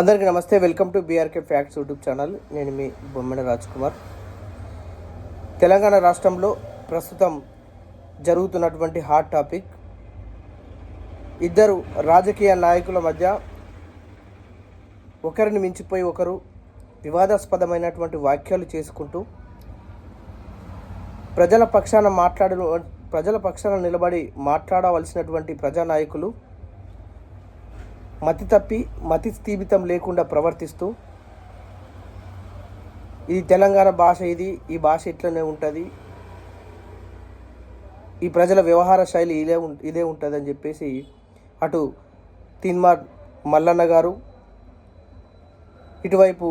అందరికీ నమస్తే. Welcome to BRK facts YouTube channel. నేను మీ బొమ్మిన రాజ్ కుమార్ తెలంగాణ రాష్ట్రంలో ప్రస్తుతం జరుగుతున్నటువంటి హాట్ టాపిక్ ఇద్దరు రాజకీయ నాయకుల మధ్య ఒకరిని మించిపోయి ఒకరు వివాదాస్పదమైనటువంటి వ్యాఖ్యలు చేసుకుంటూ ప్రజల పక్షాన మాట్లాడు ప్రజల పక్షాన నిలబడి మాట్లాడవలసినటువంటి ప్రజానాయకులు మతి తప్పి మతి స్థీమితం లేకుండా ప్రవర్తిస్తూ ఇది తెలంగాణ భాష ఇది ఈ భాష ఇట్లనే ఉంటుంది ఈ ప్రజల వ్యవహార శైలి ఇదే ఇదే ఉంటుంది అని చెప్పేసి అటు తిన్మార్ మల్లన్న గారు ఇటువైపు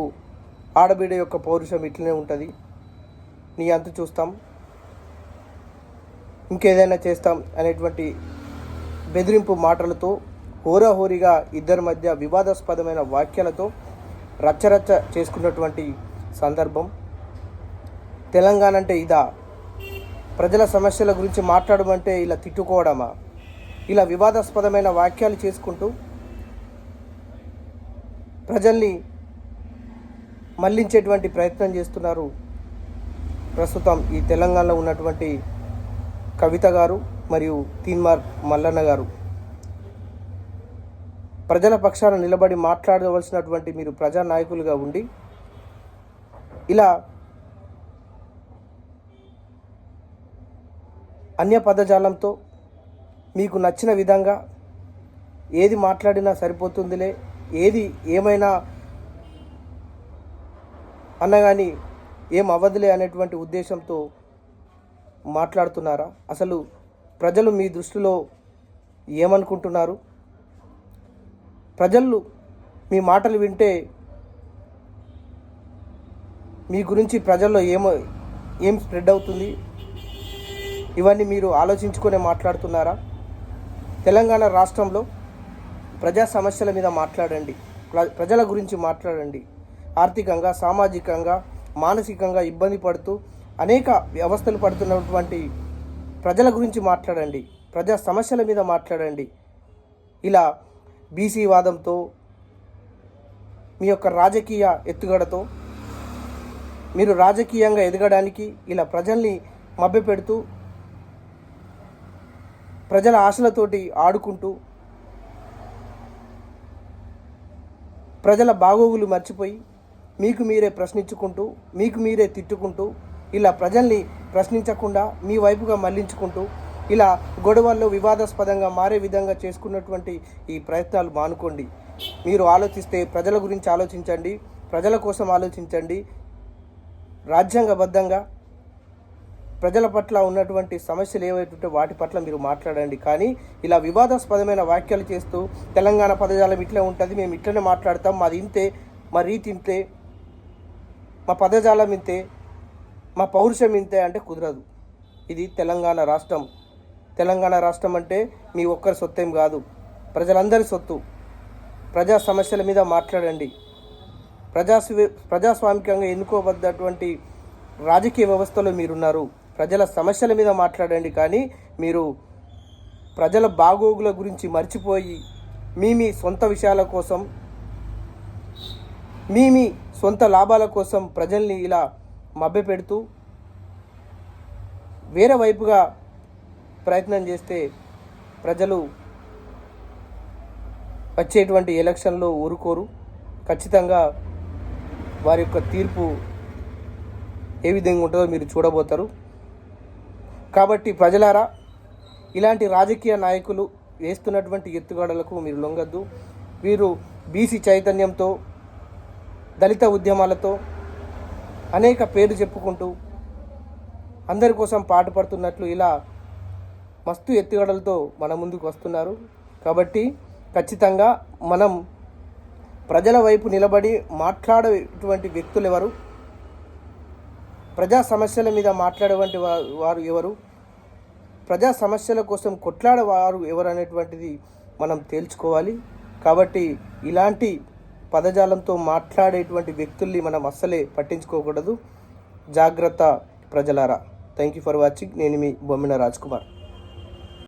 ఆడబిడ్డ యొక్క పౌరుషం ఇట్లనే ఉంటుంది. నీ అంత చూస్తాం. ఇంకేదైనా చేస్తాం అనేటువంటి బెదిరింపు మాటలతో హోరాహోరీగా ఇద్దరి మధ్య వివాదాస్పదమైన వాక్యాలతో రచ్చరచ్చ చేసుకున్నటువంటి సందర్భం. తెలంగాణ అంటే ఇదా? ప్రజల సమస్యల గురించి మాట్లాడమంటే ఇలా తిట్టుకోవడమా? ఇలా వివాదాస్పదమైన వాక్యాలు చేసుకుంటూ ప్రజల్ని మళ్ళించేటువంటి ప్రయత్నం చేస్తున్నారు ప్రస్తుతం ఈ తెలంగాణలో ఉన్నటువంటి కవిత గారు మరియు తీన్మార్ మల్లన్న గారు. ప్రజల పక్షాన నిలబడి మాట్లాడవలసినటువంటి మీరు ప్రజానాయకులుగా ఉండి ఇలా అన్య పదజాలంతో మీకు నచ్చిన విధంగా ఏది మాట్లాడినా సరిపోతుందిలే ఏది ఏమైనా అన్నగాని ఏం అవ్వదులే అనేటువంటి ఉద్దేశంతో మాట్లాడుతున్నారా? అసలు ప్రజలు మీ దృష్టిలో ఏమనుకుంటున్నారు? ప్రజలు మీ మాటలు వింటే మీ గురించి ప్రజల్లో ఏమో ఏం స్ప్రెడ్ అవుతుంది? ఇవన్నీ మీరు ఆలోచించుకునే మాట్లాడుతున్నారా? తెలంగాణ రాష్ట్రంలో ప్రజా సమస్యల మీద మాట్లాడండి. ప్రజల గురించి మాట్లాడండి. ఆర్థికంగా సామాజికంగా మానసికంగా ఇబ్బంది పడుతూ అనేక వ్యవస్థలు పడుతున్నటువంటి ప్రజల గురించి మాట్లాడండి. ప్రజా సమస్యల మీద మాట్లాడండి. ఇలా బీసీ వాదంతో మీ యొక్క రాజకీయ ఎత్తుగడతో మీరు రాజకీయంగా ఎదగడానికి ఇలా ప్రజల్ని మభ్యపెడుతూ ప్రజల ఆశలతోటి ఆడుకుంటూ ప్రజల బాగోగులు మర్చిపోయి మీకు మీరే ప్రశ్నించుకుంటూ మీకు మీరే తిట్టుకుంటూ ఇలా ప్రజల్ని ప్రశ్నించకుండా మీ వైపుగా మళ్ళించుకుంటూ ఇలా గొడవల్లో వివాదాస్పదంగా మారే విధంగా చేసుకున్నటువంటి ఈ ప్రయత్నాలు మానుకోండి. మీరు ఆలోచిస్తే ప్రజల గురించి ఆలోచించండి. ప్రజల కోసం ఆలోచించండి. రాజ్యాంగబద్ధంగా ప్రజల పట్ల ఉన్నటువంటి సమస్యలు ఏవైతుంటే వాటి పట్ల మీరు మాట్లాడండి. కానీ ఇలా వివాదాస్పదమైన వ్యాఖ్యలు చేస్తూ తెలంగాణ పదజాలం ఇట్లే ఉంటుంది మేము ఇట్లనే మాట్లాడతాం మాది ఇంతే మా రీతి ఇంతే మా పదజాలం ఇంతే మా పౌరుషం ఇంతే అంటే కుదరదు. ఇది తెలంగాణ రాష్ట్రం. తెలంగాణ రాష్ట్రం అంటే మీ ఒక్కరి సొత్తేం కాదు. ప్రజలందరి సొత్తు. ప్రజా సమస్యల మీద మాట్లాడండి. ప్రజాస్వే ప్రజాస్వామికంగా ఎన్నుకోబడ్డటువంటి రాజకీయ వ్యవస్థలో మీరున్నారు. ప్రజల సమస్యల మీద మాట్లాడండి కానీ మీరు ప్రజల బాగోగుల గురించి మర్చిపోయి మీ మీ సొంత విషయాల కోసం మీ మీ సొంత లాభాల కోసం ప్రజల్ని ఇలా మభ్యపెడుతూ వేరే వైపుగా ప్రయత్నం చేస్తే ప్రజలు వచ్చేటువంటి ఎలక్షన్లో ఊరుకోరు. ఖచ్చితంగా వారి యొక్క తీర్పు ఏ విధంగా ఉంటుందో మీరు చూడబోతారు. కాబట్టి ప్రజలారా ఇలాంటి రాజకీయ నాయకులు వేస్తున్నటువంటి ఎత్తుగడలకు మీరు లొంగద్దు. వీరు బీసీ చైతన్యంతో దళిత ఉద్యమాలతో అనేక పేరు చెప్పుకుంటూ అందరి కోసం పాటుపడుతున్నట్లు ఇలా మస్తు ఎత్తుగడలతో మన ముందుకు వస్తున్నారు. కాబట్టి ఖచ్చితంగా మనం ప్రజల వైపు నిలబడి మాట్లాడేటువంటి వ్యక్తులు ఎవరు? ప్రజా సమస్యల మీద మాట్లాడేటువంటి వారు ఎవరు? ప్రజా సమస్యల కోసం కొట్లాడేవారు ఎవరు అనేటువంటిది మనం తేల్చుకోవాలి. కాబట్టి ఇలాంటి పదజాలంతో మాట్లాడేటువంటి వ్యక్తుల్ని మనం అస్సలే పట్టించుకోకూడదు. జాగ్రత్త ప్రజలారా. Thank you for watching. నేను మీ బొమ్మిన రాజ్ కుమార్.